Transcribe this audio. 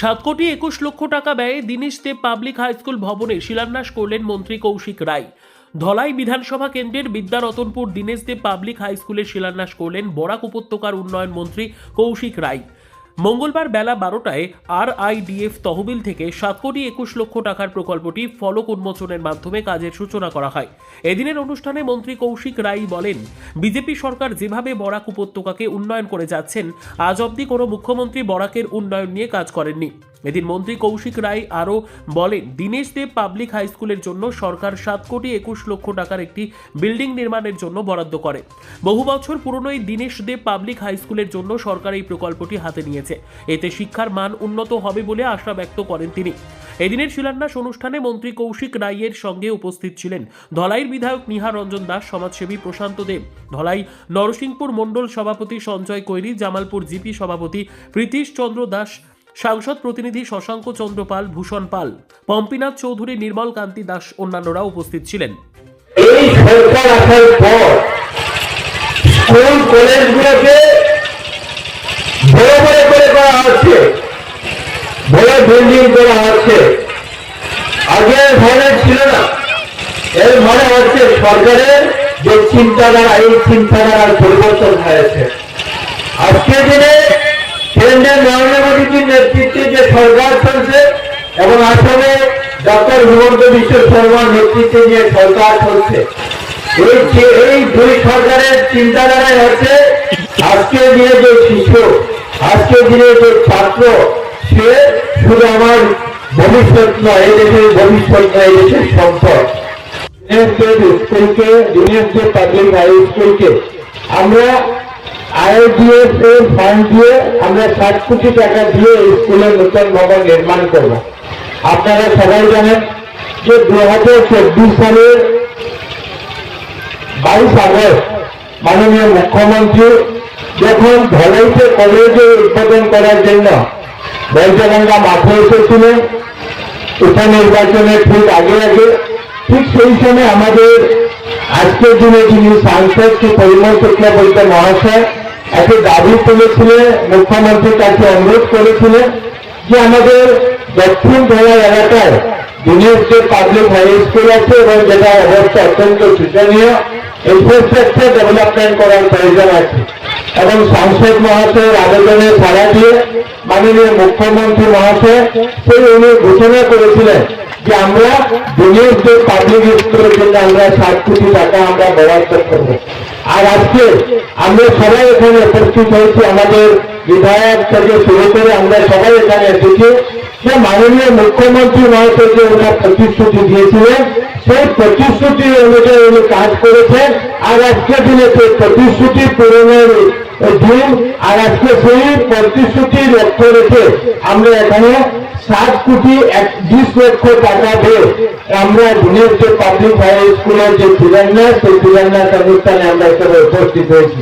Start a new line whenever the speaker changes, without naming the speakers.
সাত কোটি একুশ লক্ষ টাকা ব্যয়ে দীনেশ দেব পাবলিক হাইস্কুল ভবনে শিলান্যাস করলেন মন্ত্রী কৌশিক রায়। ধলাই বিধানসভা কেন্দ্রের বিদ্যারতনপুর দীনেশ দেব পাবলিক হাইস্কুলের শিলান্যাস করলেন বরাক উপত্যকার উন্নয়ন মন্ত্রী কৌশিক রায়। মঙ্গলবার বেলা বারোটায় আর আইডিএফ তহবিল থেকে সাত কোটি একুশ লক্ষ টাকার প্রকল্পটি ফলক উন্মোচনের মাধ্যমে কাজের সূচনা করা হয়। এদিনের অনুষ্ঠানে মন্ত্রী কৌশিক রায় বলেন, বিজেপি সরকার যেভাবে বরাক উপত্যকাকে উন্নয়ন করে যাচ্ছেন, আজ অবধি কোনো মুখ্যমন্ত্রী বরাকের উন্নয়ন নিয়ে কাজ করেননি। এদিন মন্ত্রী কৌশিক রায় আরও বলেন, দীনেশ দেব পাবলিক হাই স্কুলের জন্য সরকার সাত কোটি একুশ লক্ষ টাকার একটি বিল্ডিং নির্মাণের জন্য বরাদ্দ করে। বহু বছর পুরনো এই দীনেশ দেব পাবলিক হাই স্কুলের জন্য সরকার এই প্রকল্পটি হাতে নিয়েছে। এতে শিক্ষার মান উন্নত হবে বলে আশা ব্যক্ত করেন তিনি। এদিনের শিলান্যাস অনুষ্ঠানে মন্ত্রী কৌশিক রায়ের সঙ্গে উপস্থিত ছিলেন ধলাইয়ের বিধায়ক নিহার রঞ্জন দাস, সমাজসেবী প্রশান্ত দেব। ধলাই নরসিংপুর মণ্ডল সভাপতি সঞ্জয় কৈরি, জামালপুর জিপি সভাপতি প্রীতিশ চন্দ্র দাস সাংসদ প্রতিনিধি শশাঙ্ক চন্দ্র পাল ভূষণ পাল, পম্পিনাথ চৌধুরী, নির্মল কান্তি দাস অন্যান্যরা উপস্থিত ছিলেন।
এই পর স্কুল, কলেজগুলোকে বড় বড় করে করা হচ্ছে। বড় বিল্ডিং করা হচ্ছে। আগে ছিল না। এর মনে হচ্ছে সরকারের যে চিন্তাধারা, এই চিন্তাধারার পরিবর্তন হয়েছে। আজকে দিনে কেন্দ্রের নরেন্দ্র মোদীজির নেতৃত্বে যে সরকার চলছে এবং আসামে ডক্টর হিমন্ত বিশ্ব শর্মার নেতৃত্বে যে সরকার চলছে, এই দুই সরকারের চিন্তাধারায় হচ্ছে আজকে দিনে যে শিশু, আজকে দিনে যে ছাত্র, সে শুধু আমার ভবিষ্যৎ নয়, এই দেশের ভবিষ্যৎ নয়, এই দেশের সম্পদ। স্কুলকে দিনেশদের পাবলিক হাই স্কুলকে আমরা আইডিএফ এর ফান্ড দিয়ে আমরা ষাট কোটি টাকা দিয়ে স্কুলের নতুন ভবন নির্মাণ করব। আপনারা সবাই জানেন যে দু হাজার চব্বিশ সালের বাইশ আগস্ট মাননীয় মুখ্যমন্ত্রী যখন ধলাইতে কলেজে উদ্বোধন করার জন্য বৈজগঙ্গা মাঠে এসেছিলেন উপনির্বাচনের ঠিক আগে আগে, ঠিক সেই সময় আমাদের আজকের দিনে যিনি সাংসদ শ্রী পরিমল চক্রবর্তী মহাশয় একটি দাবি তুলেছিলেন মুখ্যমন্ত্রীর কাছে অনুরোধ করেছিলেন যে আমাদের দক্ষিণ ধরা এলাকায় দিনের যে পাবলিক হাই স্কুল আছে এবং যেটা অবস্থা অত্যন্ত শোচনীয় ইনফ্রাস্ট্রাকচার ডেভেলপমেন্ট করার প্রয়োজন আছে। এবং সাংসদ মহাশয়ের আবেদনে সাড়া দিয়ে মাননীয় মুখ্যমন্ত্রী মহাশয়, সেই উনি ঘোষণা করেছিলেন যে আমরা দিনের যে পাবলিক স্কুলের জন্য আমরা ষাট কোটি টাকা আমরা বরাদ্দ করব। আর আজকে আমরা সবাই এখানে উপস্থিত হয়েছি, আমাদের বিধায়ক থেকে শুরু করে আমরা সবাই এখানে এসেছি। যে মাননীয় মুখ্যমন্ত্রী মহাশয় যে ওনার প্রতিশ্রুতি দিয়েছিলেন, সেই প্রতিশ্রুতি অনুযায়ী উনি কাজ করেছেন। আর আজকে দিনে সেই প্রতিশ্রুতি পূরণের দিন আর আজকে সেই প্রতিশ্রুতি লক্ষ্য রেখে আমরা এখানে সাত কোটি বিশ লক্ষ টাকা দিয়ে আমরা দিনের যে পাবলিক হাই স্কুলের যে শিলান্যাস সেই শিলান্যাস অনুষ্ঠানে আমরা এখানে উপস্থিত হয়েছি।